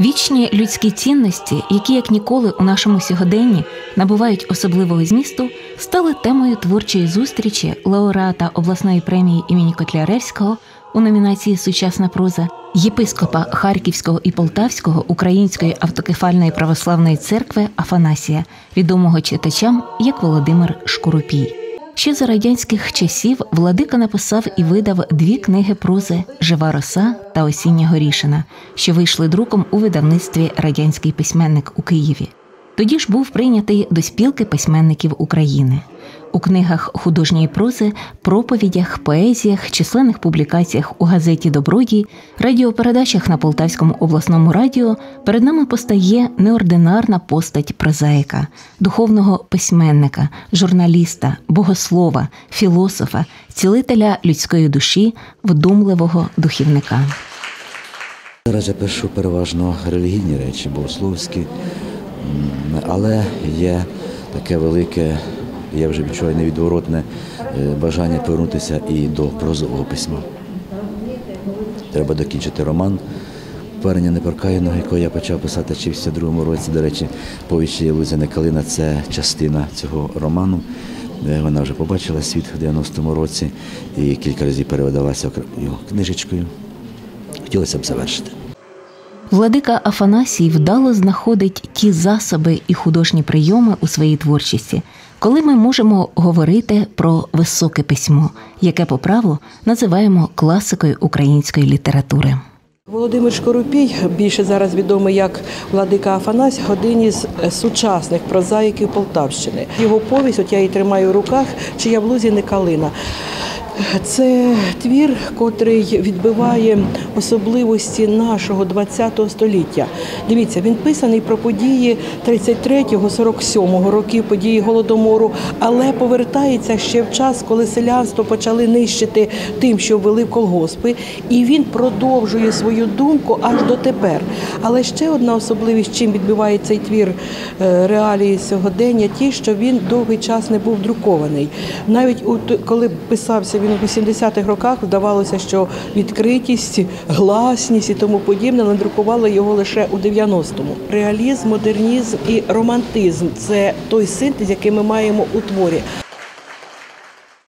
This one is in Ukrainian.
Вічні людські цінності, які як ніколи у нашому сьогоденні набувають особливого змісту, стали темою творчої зустрічі лауреата обласної премії імені Котляревського у номінації Сучасна проза єпископа Харківського і Полтавського Української автокефальної православної церкви Афанасія, відомого читачам як Володимир Шкуропій. Ще за радянських часів владика написав і видав дві книги прози Жива роса та Осіння горішина, що вийшли друком у видавництві Радянський письменник у Києві. Тоді ж був прийнятий до спілки письменників України. У книгах художньої прози, проповідях, поезіях, численних публікаціях у газеті Добродій, радіопередачах на Полтавському обласному радіо перед нами постає неординарна постать прозаїка, духовного письменника, журналіста, богослова, філософа, цілителя людської душі, вдумливого духівника. Зараз я пишу переважно релігійні речі, богословські, але є таке велике, я вже відчуваю невідворотне е, бажання повернутися і до прозового письма. Треба докінчити роман Повернення непаркаяного, якого я почав писати в 62-му році. До речі, повіщі Лузяна Калина це частина цього роману. Е, Вона вже побачила світ в 90-му році і кілька разів перевидалася його книжечкою. Хотілося б завершити. Владика Афанасій вдало знаходить ті засоби і художні прийоми у своїй творчості, коли ми можемо говорити про високе письмо, яке по праву називаємо класикою української літератури. Володимир Шкоропій, більше зараз відомий як Владика Афанась, один із сучасних прозаїків Полтавщини. Його повість, от я її тримаю в руках, чия в лузі не калина. Це твір, котрий відбиває особливості нашого ХХ століття. Дивіться, він писаний про події 33-47 років, події голодомору, але повертається ще в час, коли селянство почали нищити тим, що ввели в колгоспи, і він продовжує свою думку аж до тепер. Але ще одна особливість, чим відбиває цей твір е, реалії сьогодення, ті, що він довгий час не був друкований. Навіть коли писався він у 80-х роках, вдавалося, що відкритість, гласність і тому подібне надрукували його лише у 90-му. Реалізм, модернізм і романтизм це той синтез, який ми маємо у творі.